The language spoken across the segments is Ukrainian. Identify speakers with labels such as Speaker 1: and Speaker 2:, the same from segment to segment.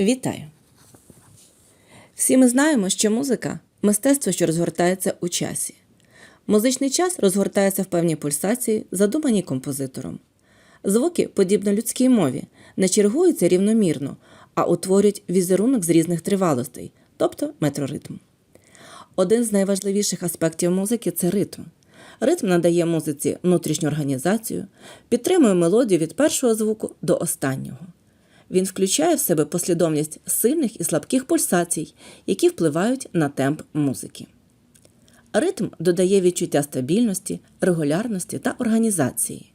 Speaker 1: Вітаю! Всі ми знаємо, що музика мистецтво, що розгортається у часі. Музичний час розгортається в певній пульсації, задуманій композитором. Звуки, подібно людській мові, не чергуються рівномірно, а утворюють візерунок з різних тривалостей, тобто метроритм. Один з найважливіших аспектів музики це ритм. Ритм надає музиці внутрішню організацію, підтримує мелодію від першого звуку до останнього. Він включає в себе послідовність сильних і слабких пульсацій, які впливають на темп музики. Ритм додає відчуття стабільності, регулярності та організації.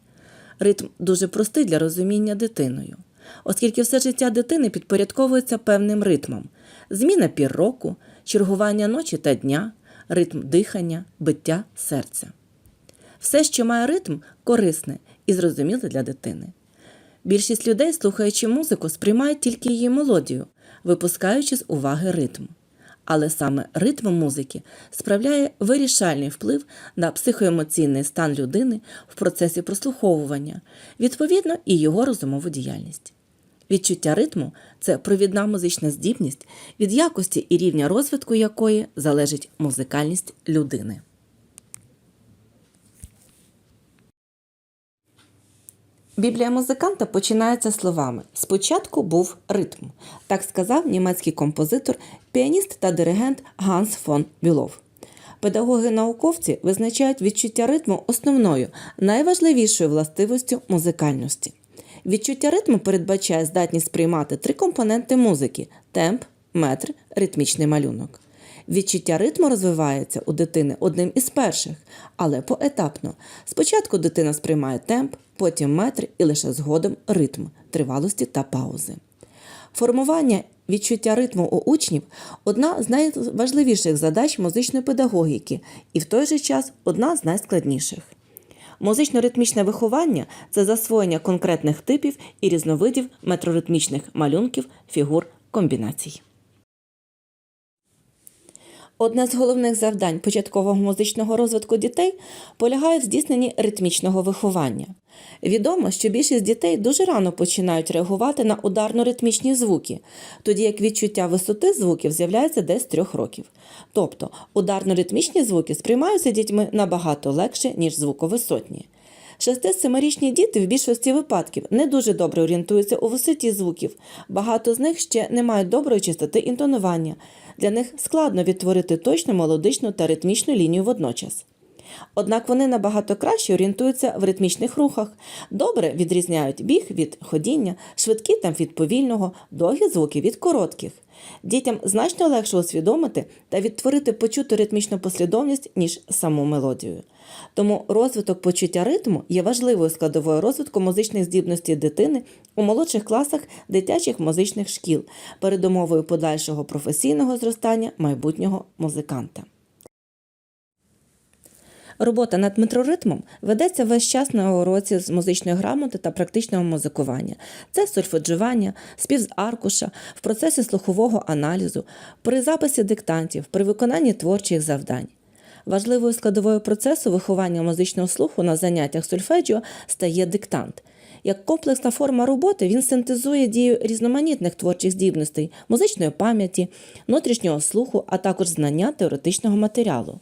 Speaker 1: Ритм дуже простий для розуміння дитиною, оскільки все життя дитини підпорядковується певним ритмом: зміна пір року, чергування ночі та дня, ритм дихання, биття серця. Все, що має ритм, корисне і зрозуміле для дитини. Більшість людей, слухаючи музику, сприймають тільки її мелодію, випускаючи з уваги ритм. Але саме ритм музики справляє вирішальний вплив на психоемоційний стан людини в процесі прослуховування, відповідно, і його розумову діяльність. Відчуття ритму це провідна музична здібність, від якості і рівня розвитку якої залежить музикальність людини. Біблія музиканта починається словами Спочатку був ритм. Так сказав німецький композитор, піаніст та диригент Ганс фон Бюлов. Педагоги-науковці визначають відчуття ритму основною, найважливішою властивостю музикальності. Відчуття ритму передбачає здатність сприймати три компоненти музики темп, метр, ритмічний малюнок. Відчуття ритму розвивається у дитини одним із перших, але поетапно. Спочатку дитина сприймає темп, потім метр і лише згодом ритм, тривалості та паузи. Формування відчуття ритму у учнів одна з найважливіших задач музичної педагогіки і в той же час одна з найскладніших. Музично-ритмічне виховання це засвоєння конкретних типів і різновидів метроритмічних малюнків, фігур, комбінацій. Одне з головних завдань початкового музичного розвитку дітей полягає в здійсненні ритмічного виховання. Відомо, що більшість дітей дуже рано починають реагувати на ударно-ритмічні звуки, тоді як відчуття висоти звуків з'являється десь з трьох років. Тобто ударно-ритмічні звуки сприймаються дітьми набагато легше, ніж звуковисотні. Шести-семирічні діти в більшості випадків не дуже добре орієнтуються у висоті звуків. Багато з них ще не мають доброї чистоти інтонування. Для них складно відтворити точну мелодичну та ритмічну лінію водночас. Однак вони набагато краще орієнтуються в ритмічних рухах, добре відрізняють біг від ходіння, швидкі темп від повільного, довгі звуки від коротких. Дітям значно легше усвідомити та відтворити почуту ритмічну послідовність, ніж саму мелодію. Тому розвиток почуття ритму є важливою складовою розвитку музичних здібностей дитини у молодших класах дитячих музичних шкіл, передумовою подальшого професійного зростання майбутнього музиканта. Робота над метроритмом ведеться весь час на уроці з музичної грамоти та практичного музикування. Це сольфеджування, спів з аркуша, в процесі слухового аналізу, при записі диктантів, при виконанні творчих завдань. Важливою складовою процесу виховання музичного слуху на заняттях сольфеджіо стає диктант. Як комплексна форма роботи він синтезує дію різноманітних творчих здібностей, музичної пам'яті, внутрішнього слуху, а також знання теоретичного матеріалу.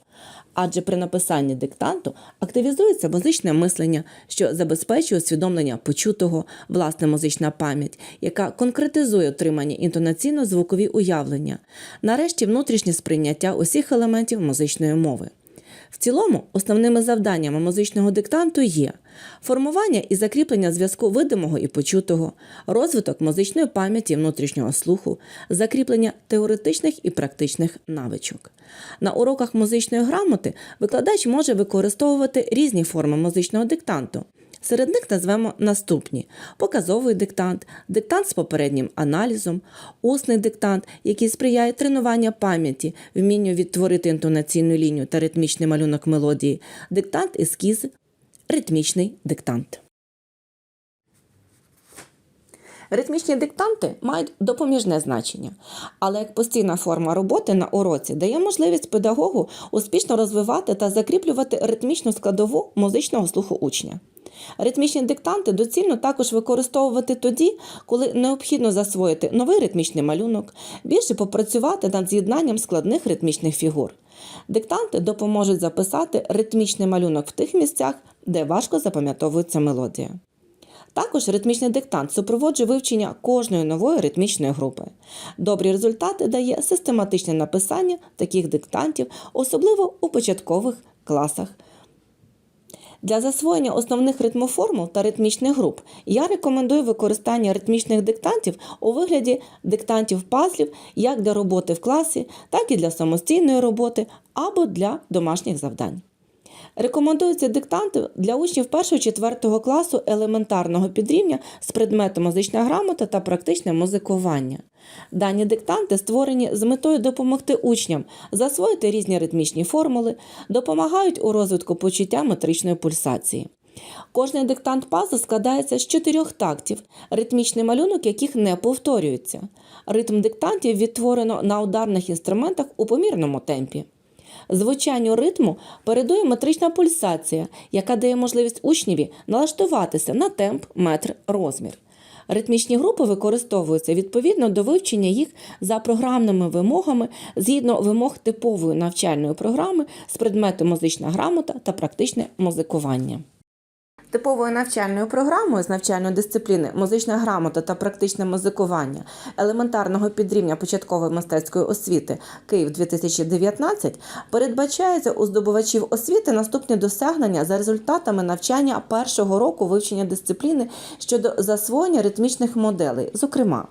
Speaker 1: Адже при написанні диктанту активізується музичне мислення, що забезпечує усвідомлення почутого, власне музична пам'ять, яка конкретизує отримання інтонаційно-звукові уявлення, нарешті внутрішнє сприйняття усіх елементів музичної мови. В цілому, основними завданнями музичного диктанту є формування і закріплення зв'язку видимого і почутого, розвиток музичної пам'яті внутрішнього слуху, закріплення теоретичних і практичних навичок. На уроках музичної грамоти викладач може використовувати різні форми музичного диктанту. Серед них назвемо наступні: показовий диктант, диктант з попереднім аналізом, усний диктант, який сприяє тренуванню пам'яті, вмінню відтворити інтонаційну лінію та ритмічний малюнок мелодії, диктант ескіз, ритмічний диктант. Ритмічні диктанти мають допоміжне значення, але як постійна форма роботи на уроці дає можливість педагогу успішно розвивати та закріплювати ритмічну складову музичного слуху учня. Ритмічні диктанти доцільно також використовувати тоді, коли необхідно засвоїти новий ритмічний малюнок, більше попрацювати над з'єднанням складних ритмічних фігур. Диктанти допоможуть записати ритмічний малюнок в тих місцях, де важко запам'ятовується мелодія. Також ритмічний диктант супроводжує вивчення кожної нової ритмічної групи. Добрі результати дає систематичне написання таких диктантів, особливо у початкових класах. Для засвоєння основних ритмоформул та ритмічних груп я рекомендую використання ритмічних диктантів у вигляді диктантів пазлів як для роботи в класі, так і для самостійної роботи або для домашніх завдань. Рекомендуються диктанти для учнів 1-4 класу елементарного підрівня з предметом музична грамота та практичне музикування. Дані диктанти створені з метою допомогти учням засвоїти різні ритмічні формули, допомагають у розвитку почуття метричної пульсації. Кожний диктант пазл складається з чотирьох тактів, ритмічний малюнок яких не повторюється. Ритм диктантів відтворено на ударних інструментах у помірному темпі. Звучанню ритму передує метрична пульсація, яка дає можливість учневі налаштуватися на темп, метр, розмір. Ритмічні групи використовуються відповідно до вивчення їх за програмними вимогами згідно вимог типової навчальної програми з предмету музична грамота та практичне музикування. Типовою навчальною програмою з навчальної дисципліни музична грамота та практичне музикування елементарного підрівня початкової мистецької освіти Київ 2019 передбачається у здобувачів освіти наступні досягнення за результатами навчання першого року вивчення дисципліни щодо засвоєння ритмічних моделей, зокрема.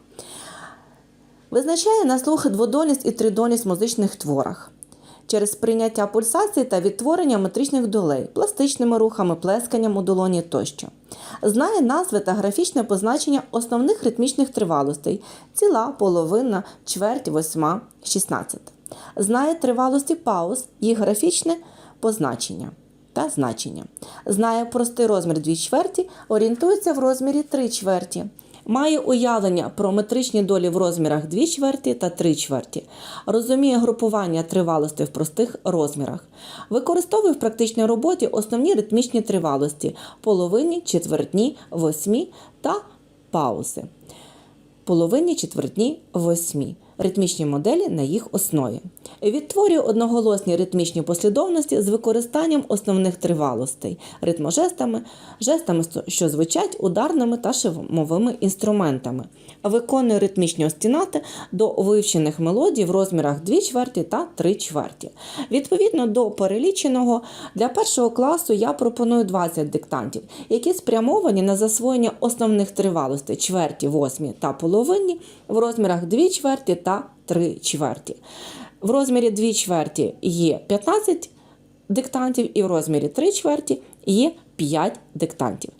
Speaker 1: Визначає на слух дводольність і тридольність в музичних творах через прийняття пульсації та відтворення метричних долей, пластичними рухами, плесканням у долоні тощо. Знає назви та графічне позначення основних ритмічних тривалостей ціла, половина, чверть, восьма, 16. Знає тривалості пауз, їх графічне позначення та значення. Знає простий розмір 2 чверті, орієнтується в розмірі 3 чверті. Має уявлення про метричні долі в розмірах 2 чверті та 3 чверті. Розуміє групування тривалостей в простих розмірах. Використовує в практичній роботі основні ритмічні тривалості половинні, четвертні, восьмі та паузи. Половинні, четвертні, восьмі. Ритмічні моделі на їх основі. Відтворює одноголосні ритмічні послідовності з використанням основних тривалостей, ритможестами, жестами, що звучать ударними та шумовими інструментами. Виконує ритмічні остінати до вивчених мелодій в розмірах 2 чверті та 3 чверті. Відповідно до переліченого, для першого класу я пропоную 20 диктантів, які спрямовані на засвоєння основних тривалостей чверті, восьмі та половинні в розмірах 2 чверті та 3 чверті. В розмірі 2 чверті є 15 диктантів, і в розмірі 3 чверті є 5 диктантів.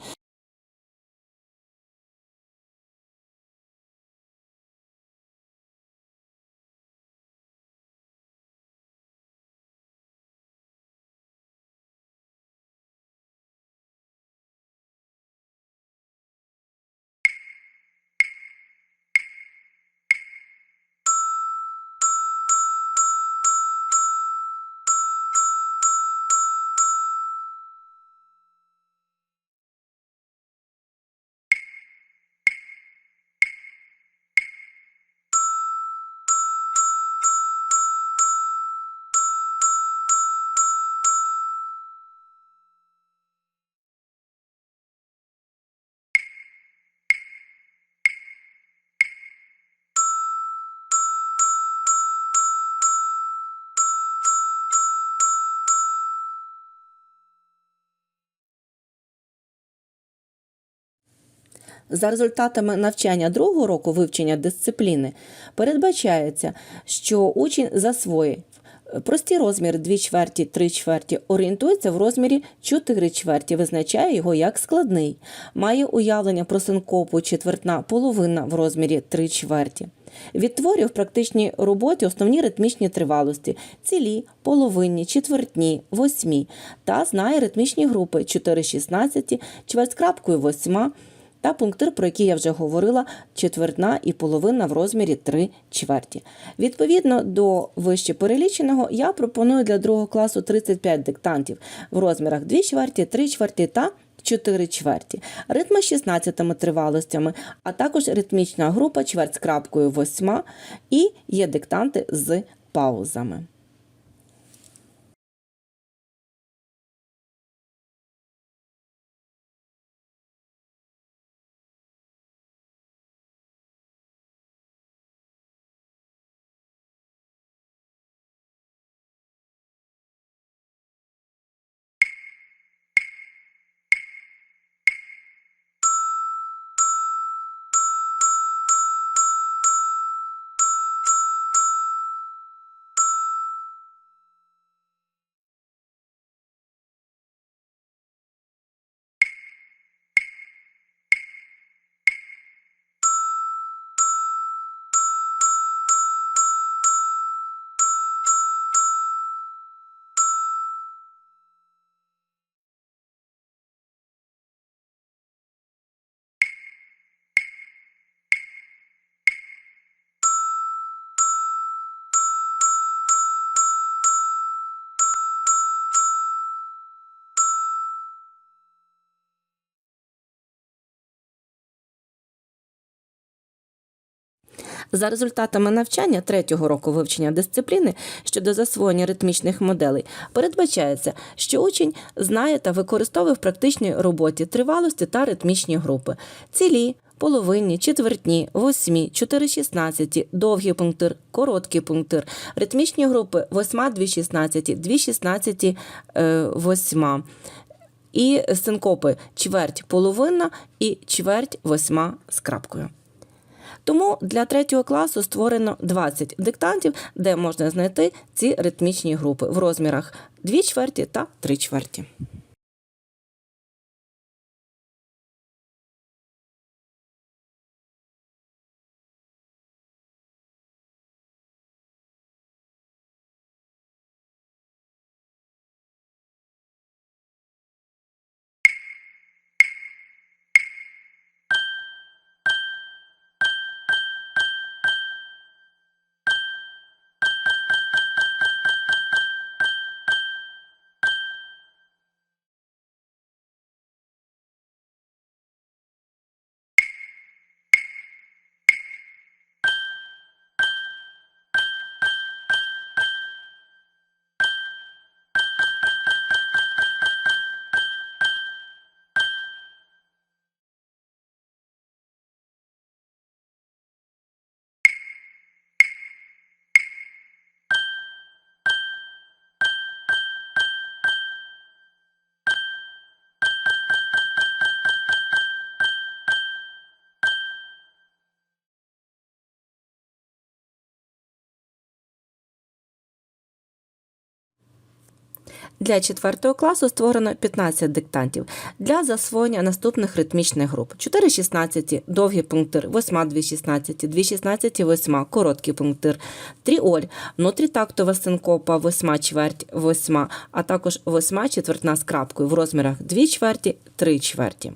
Speaker 1: За результатами навчання другого року вивчення дисципліни передбачається, що учень засвоїть прості розміри 2 чверті, 3 чверті, орієнтується в розмірі 4 чверті, визначає його як складний, має уявлення про синкопу четвертна половина в розмірі 3 чверті. Відтворює в практичній роботі основні ритмічні тривалості цілі, половинні, четвертні, восьмі. Та знає ритмічні групи 4-16, чверть крапкою восьма, та пунктир, про який я вже говорила, четвертна і половина в розмірі 3 чверті. Відповідно до вище переліченого, я пропоную для другого класу 35 диктантів в розмірах 2 чверті, 3 чверті та 4 чверті, ритми з 16 тривалостями, а також ритмічна група чверть з крапкою 8 і є диктанти з паузами. За результатами навчання третього року вивчення дисципліни щодо засвоєння ритмічних моделей передбачається, що учень знає та використовує в практичній роботі тривалості та ритмічні групи, цілі, половинні, четвертні, восьмі, 4-16, довгий пунктир, короткий пунктир, ритмічні групи 8, 2, 16, 2, 16, 8. І синкопи чверть половина і чверть восьма з крапкою. Тому для третього класу створено 20 диктантів, де можна знайти ці ритмічні групи в розмірах 2 чверті та 3 чверті. Для четвертого класу створено 15 диктантів. Для засвоєння наступних ритмічних груп: 4-16, довгі пунктир, 8-2-16, 2-16, 8, короткий пунктир, тріоль, внутрітактова синкопа, 8 чверть, 8, а також 8 четвертна з крапкою. В розмірах 2 чверті, 3 чверті.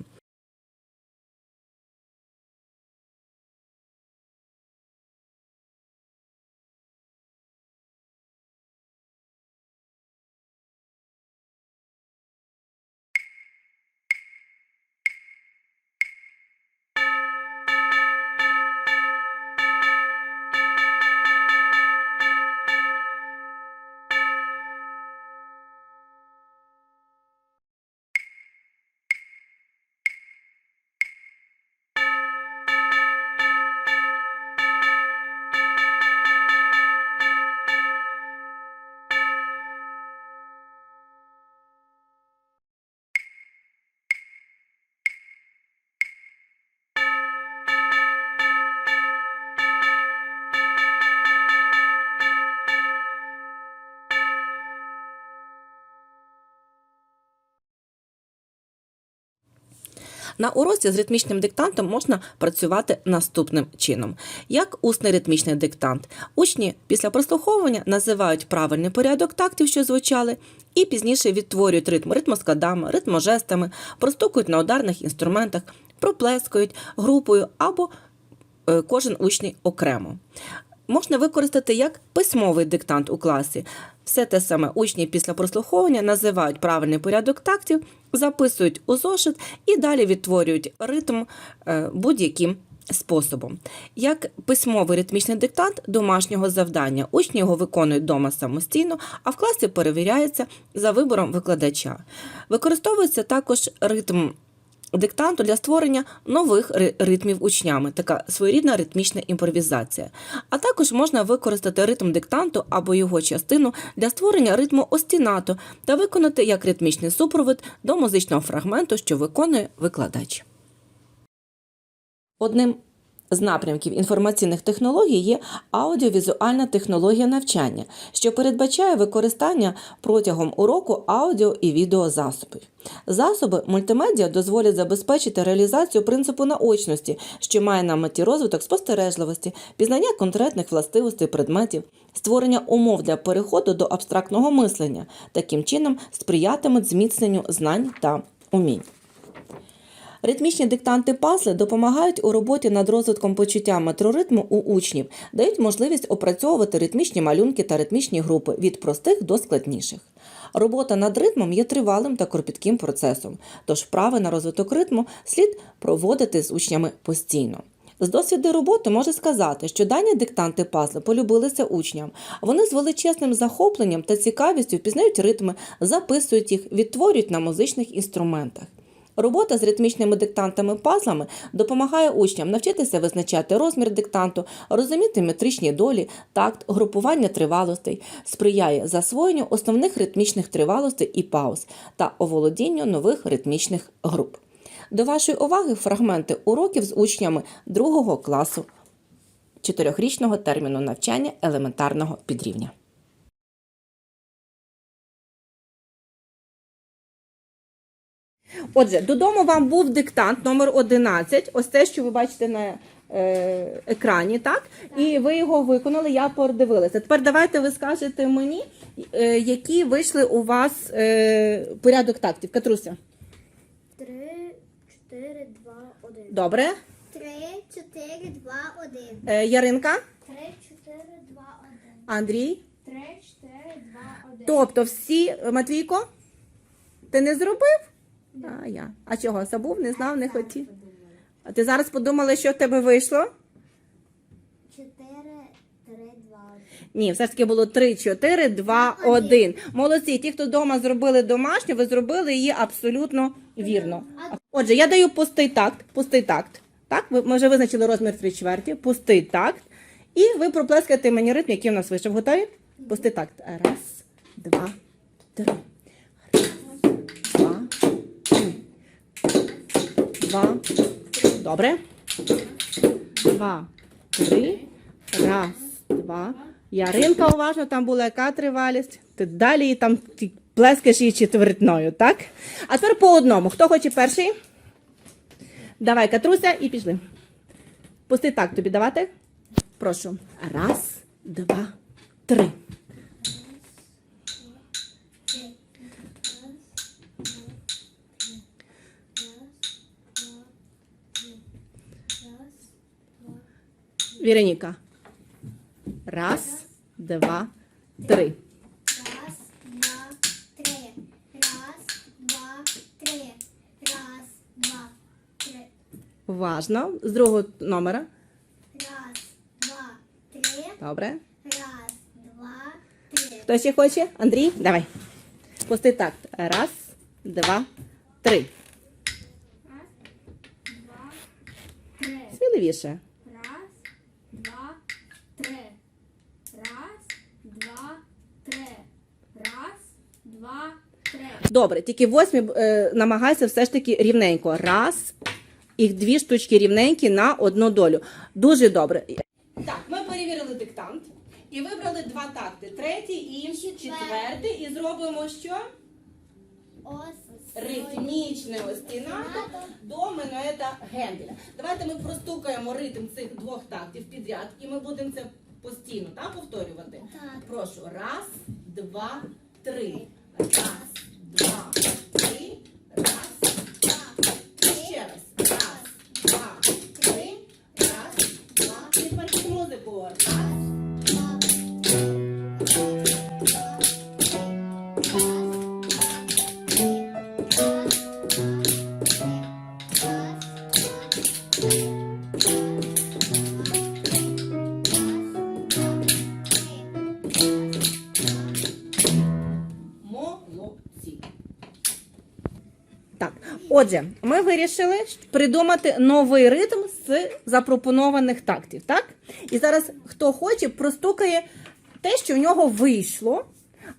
Speaker 1: На уроці з ритмічним диктантом можна працювати наступним чином. Як усний ритмічний диктант. Учні після прослуховування називають правильний порядок тактів, що звучали, і пізніше відтворюють ритм ритмоскладами, ритможестами, простукують на ударних інструментах, проплескають групою або е, кожен учень окремо. Можна використати як письмовий диктант у класі. Все те саме учні після прослуховування називають правильний порядок тактів, записують у зошит і далі відтворюють ритм е, будь-яким способом. Як письмовий ритмічний диктант домашнього завдання. Учні його виконують вдома самостійно, а в класі перевіряється за вибором викладача. Використовується також ритм диктанту для створення нових ритмів учнями, така своєрідна ритмічна імпровізація. А також можна використати ритм диктанту або його частину для створення ритму остінату та виконати як ритмічний супровід до музичного фрагменту, що виконує викладач. Одним з напрямків інформаційних технологій є аудіовізуальна технологія навчання, що передбачає використання протягом уроку аудіо і відеозасобів. Засоби мультимедіа дозволять забезпечити реалізацію принципу наочності, що має на меті розвиток спостережливості, пізнання конкретних властивостей предметів, створення умов для переходу до абстрактного мислення, таким чином сприятимуть зміцненню знань та умінь. Ритмічні диктанти пазли допомагають у роботі над розвитком почуття метроритму у учнів, дають можливість опрацьовувати ритмічні малюнки та ритмічні групи від простих до складніших. Робота над ритмом є тривалим та кропітким процесом, тож вправи на розвиток ритму слід проводити з учнями постійно. З досвіду роботи може сказати, що дані диктанти пазли полюбилися учням. Вони з величезним захопленням та цікавістю впізнають ритми, записують їх, відтворюють на музичних інструментах. Робота з ритмічними диктантами пазлами допомагає учням навчитися визначати розмір диктанту, розуміти метричні долі, такт, групування тривалостей, сприяє засвоєнню основних ритмічних тривалостей і пауз та оволодінню нових ритмічних груп. До вашої уваги фрагменти уроків з учнями другого класу чотирьохрічного терміну навчання елементарного підрівня. Отже, додому вам був диктант номер 11, ось те, що ви бачите на е, екрані, так? І ви його виконали, я подивилася. Тепер давайте ви скажете мені, е, які вийшли у вас е, порядок тактів. Катруся.
Speaker 2: Три, чотири, два, один.
Speaker 1: Добре.
Speaker 2: Три, чотири, два, один.
Speaker 1: Яринка,
Speaker 2: Три, чотири, два, один.
Speaker 1: Андрій.
Speaker 2: Три, чотири, два, один.
Speaker 1: Тобто всі, Матвійко, ти не зробив? А я. А чого? Забув, не знав, не хотів. А ти зараз подумала, що в тебе вийшло?
Speaker 2: Чотири, три, два, один.
Speaker 1: Ні, все ж таки було 3, 4, 2, 1. Молодці, ті, хто вдома зробили домашню, ви зробили її абсолютно вірно. Отже, я даю пустий такт, пустий такт. Так, ви ми вже визначили розмір 3 чверті, пустий такт. І ви проплескаєте мені ритм, який у нас вийшов. Готові? Пустий такт. Раз, два, три. Два. Добре. Два, три. Раз, два. Яринка уважно, там була яка тривалість. Ти далі там ти плескаєш її четвертною, так? А тепер по одному. Хто хоче перший? Давай, Катруся, і пішли. Пусти так тобі давати. Прошу. Раз, два, три. Віроніка. Раз, два, три.
Speaker 2: Раз, два, три. Раз, два, три. Раз, два, три.
Speaker 1: Уважно. З другого номера.
Speaker 2: Раз, два, три.
Speaker 1: Добре.
Speaker 2: Раз, два, три.
Speaker 1: Хто ще хоче? Андрій, давай. Пусти такт. Раз, два, три.
Speaker 2: Раз, два, три.
Speaker 1: Сміливіше.
Speaker 2: Раз, два, три. Раз, три. Раз, два, три.
Speaker 1: Добре, тільки восьмі е, намагайся все ж таки рівненько. Раз. І дві штучки рівненькі на одну долю. Дуже добре. Так, ми перевірили диктант і вибрали два такти: третій і четвертий. І зробимо що? Ритмічне остінато до минуета Генделя. Давайте ми простукаємо ритм цих двох тактів підряд, і ми будемо це постійно так, повторювати.
Speaker 2: Так.
Speaker 1: Прошу, раз, два, три. Раз, два, отже, ми вирішили придумати новий ритм з запропонованих тактів, так? І зараз хто хоче, простукає те, що в нього вийшло,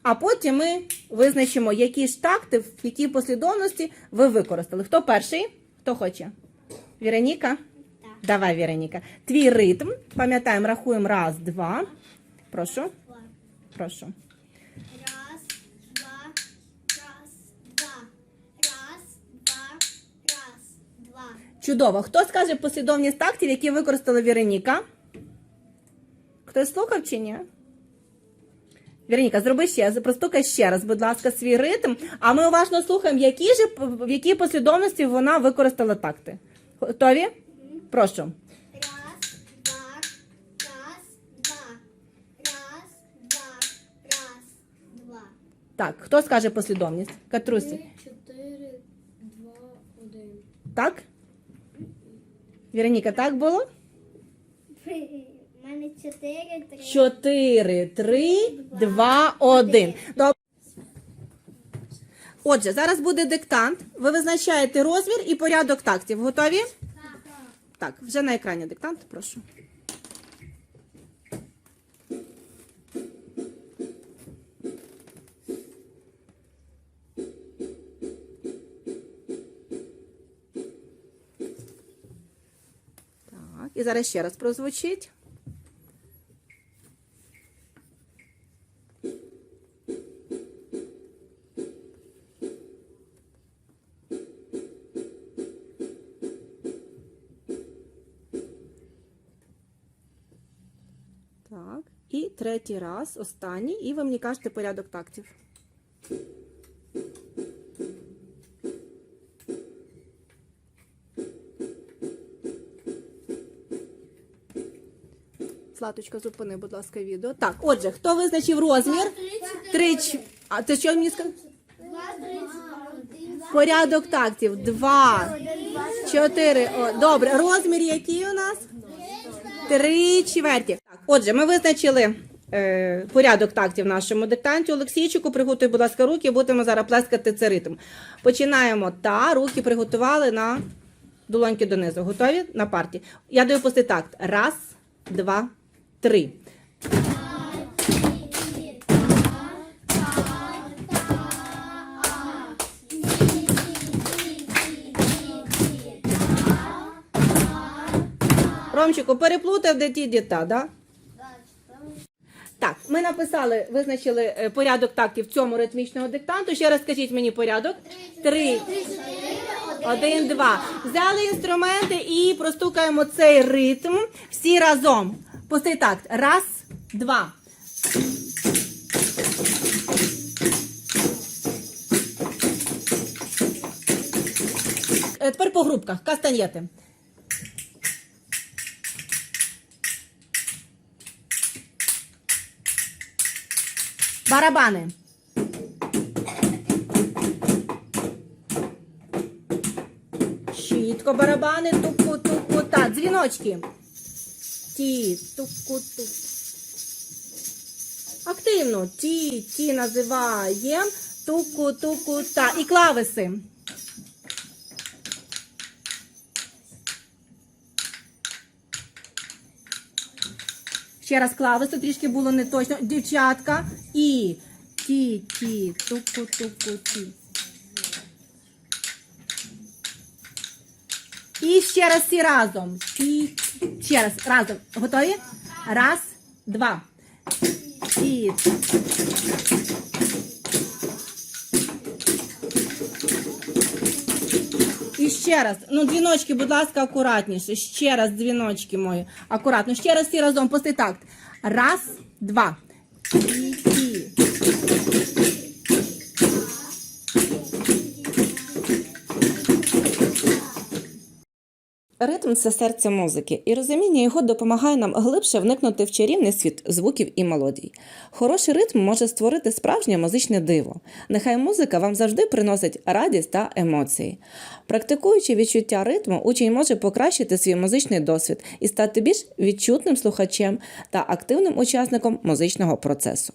Speaker 1: а потім ми визначимо, які ж такти, в якій послідовності ви використали. Хто перший? Хто хоче? Віроніка?
Speaker 2: Так.
Speaker 1: Давай, Віроніка. Твій ритм. Пам'ятаємо, рахуємо раз, два. Прошу. Прошу.
Speaker 2: Раз, два, раз, два. Раз, два, раз, два.
Speaker 1: Чудово. Хто скаже послідовність тактів, які використала Віроніка? Хтось слухав чи ні? Віроніка, зроби ще, простукай ще раз, будь ласка, свій ритм. А ми уважно слухаємо, які ж, в якій послідовності вона використала такти. Готові? Прошу.
Speaker 2: Раз, два, раз, два. Раз, два, раз, два.
Speaker 1: Так, хто скаже послідовність? Катрусі.
Speaker 2: чотири, два, один.
Speaker 1: Так? Віроніка, так було?
Speaker 2: У мене чотири, три.
Speaker 1: Чотири, три, два, один. Добре. Отже, зараз буде диктант. Ви визначаєте розмір і порядок тактів. Готові? Так, вже на екрані диктант, прошу. Зараз ще раз прозвучить. Так. І третій раз, останній, і ви мені кажете порядок тактів. Златочка, зупини, будь ласка, відео. Так, отже, хто визначив розмір? Три. ч- А ти що мені сказав? Порядок тактів. Два. Чотири. О, добре. Розмір який у нас? Три чверті. Так, отже, ми визначили е, порядок тактів нашому диктанті. Олексійчику, приготуй, будь ласка, руки, будемо зараз плескати це ритм. Починаємо та руки приготували на долоньки донизу. Готові на парті? Я даю пустий такт. Раз, два, три. Ромчику, переплутав де ті діта, да? Так, ми написали, визначили е, порядок тактів цьому ритмічного диктанту. Ще раз скажіть мені порядок. Три, один, два. Взяли інструменти і простукаємо цей ритм всі разом. Пустий такт. Раз, два. Е, Тепер по групках. Кастанєти. Барабани. Чітко барабани, туку, туку, та. Дзвіночки. Ті, туку, туку. Активно. Ті, ті називаємо. Туку, туку, та. І клависи. Ще раз клависи, трішки було не точно. Дівчатка. І. Ті, ті, туку, туку, ті. І ще раз всі разом. Ті. Ще раз. Разом. Готові? Раз, два. Ті. І ще раз. Ну, дзвіночки, будь ласка, акуратніше. Ще раз дзвіночки мої. Акуратно. Ще раз всі разом пусти такт. Раз, два. Ті, Ритм це серце музики, і розуміння його допомагає нам глибше вникнути в чарівний світ звуків і мелодій. Хороший ритм може створити справжнє музичне диво. Нехай музика вам завжди приносить радість та емоції. Практикуючи відчуття ритму, учень може покращити свій музичний досвід і стати більш відчутним слухачем та активним учасником музичного процесу.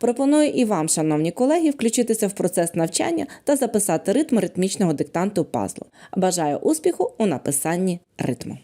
Speaker 1: Пропоную і вам, шановні колеги, включитися в процес навчання та записати ритм ритмічного диктанту пазлу. Бажаю успіху у написанні ритму.